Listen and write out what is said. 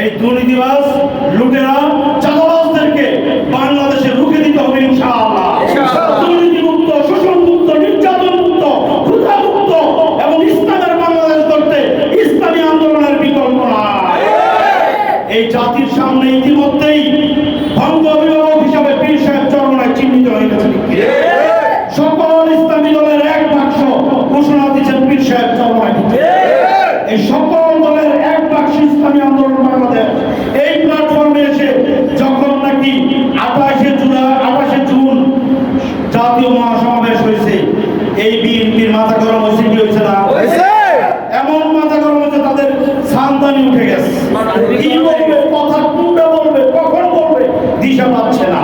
এই দুর্নীতিবাজ লুটেরা চাঁদাবাজদেরকে বাংলাদেশে রুখে দিতে হবে ইনশাআল্লাহ। দুর্নীতিমুক্ত শোষণমুক্ত নির্যাতনমুক্ত ক্ষুধামুক্ত এবং ইসলামের বাংলাদেশ করতে ইসলামী আন্দোলনের বিকল্প নাই। এই জাতির সামনে ইতিমধ্যেই ভঙ্গ অভিভাবক হিসাবে পীর সাহেব চরমনায় চিহ্নিত হয়ে গেছে সকল ইসলামী দলের এক বাক্স ঘোষণা দিচ্ছেন এই বিএনপির মাথা গরম হয়েছে কি হয়েছে না। এমন মাথা গরম হয়েছে তাদের সান্তানি উঠে গেছে। কি বলবে কথা কোনটা বলবে কখন বলবে দিশা পাচ্ছে না।